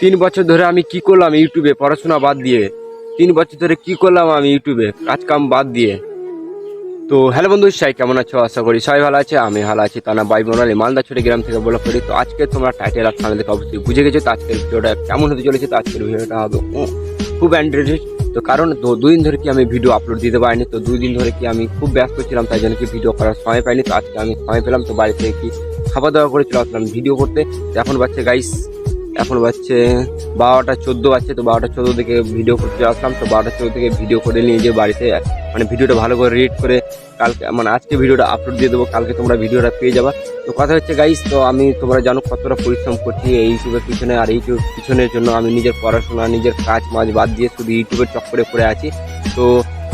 তিন বছর ধরে আমি কি করলাম ইউটিউবে? পড়াশোনা বাদ দিয়ে। তিন বছর ধরে কি করলাম আমি ইউটিউবে? কাজ কাম বাদ দিয়ে। তো, হ্যালো বন্ধু, সাই, কেমন আছো? আশা করি সবাই ভালো আছে, আমি ভালো আছি, তানা বাই বোনালি মালদা ছোট গ্রাম থেকে বলা করি তো, আজকে তোমরা টাইটেল আর সামনে দেখে অবশ্যই বুঝে গেছো, তো আজকের ভিডিওটা কেমন হতে চলেছে, তো আজকের ভিডিওটা হবে খুব অ্যান্ড্রয়েড তো, কারণ, তো দুই দিন ধরে কি আমি ভিডিও আপলোড দিতে পারিনি, তো দুই দিন ধরে কি আমি খুব ব্যস্ত ছিলাম, তাই জন্য কি ভিডিও করার সময় পাইনি, তো আজকে আমি সময় পেলাম, তো বাড়ি থেকে কি খাওয়া দাওয়া করে চলে আসলাম ভিডিও করতে। তো, এখন বাচ্চা গাইস এখন বাচ্চে বারোটা চোদ্দ বাচ্চে তো বারোটা চোদ্দ থেকে ভিডিও করতে আসলাম, তো বারোটা চোদ্দ থেকে ভিডিও করে নিয়ে যে বাড়িতে মানে ভিডিওটা ভালো করে রিড করে কালকে মানে আজকে ভিডিওটা আপলোড দিয়ে দেবো, কালকে তোমরা ভিডিওটা পেয়ে যাবা। তো কথা হচ্ছে গাইস তো আমি তোমরা জানো কতটা পরিশ্রম করছি এই ইউটিউবের পিছনে, আর ইউটিউব পিছনের জন্য আমি নিজের পড়াশোনা, নিজের কাজ মাজ বাদ দিয়ে শুধু ইউটিউবের চক্করে পড়ে আছি। তো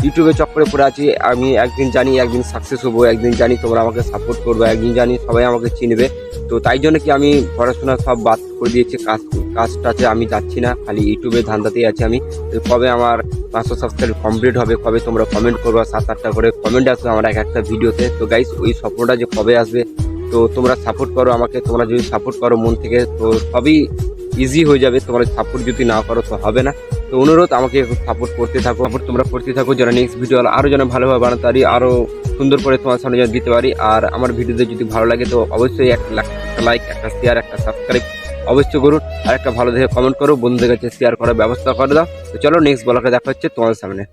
ইউটিউবের চক্করে পড়ে আছি, আমি একদিন জানি, একদিন সাকসেস হব, একদিন জানি তোমরা আমাকে সাপোর্ট করবে, একদিন জানি সবাই আমাকে চিনবে। তো তাই জন্য কি আমি পড়াশোনা সব বাদ করে দিয়েছি, কাজ, কাজটাতে আমি যাচ্ছি না, খালি ইউটিউবে ধান্দাতেই আছি আমি। কবে আমার পাঁচশো সাবস্ক্রাইব কমপ্লিট হবে, কবে তোমরা কমেন্ট করবে সাত আটটা করে কমেন্ট আসবে আমার এক একটা ভিডিওতে তো গাইস ওই স্বপ্নটা যে কবে আসবে, তো তোমরা সাপোর্ট করো আমাকে, তোমরা যদি সাপোর্ট করো মন থেকে, তো সবই ইজি হয়ে যাবে, তোমরা সাপোর্ট যদি না করো তো হবে না। তো অনুরোধ, আমাকে সাপোর্ট করতে থাকো সাপোর্ট তোমরা করতে থাকো, যেন নেক্সট ভিডিও আরও যেন ভালোভাবে বানাতে পারি আরও সুন্দর করে তোমার সামনে যেন দিতে পারি। আর আমার ভিডিওতে যদি ভালো লাগে, তো অবশ্যই একটা লাইক একটা শেয়ার একটা সাবস্ক্রাইব অবশ্যই করুন। আর একটা ভালো দেখে কমেন্ট করো, বন্ধুদের কাছে শেয়ার করার ব্যবস্থা করে দাও। তো চলো নেক্সট ব্লগে দেখা হচ্ছে তোমার সামনে।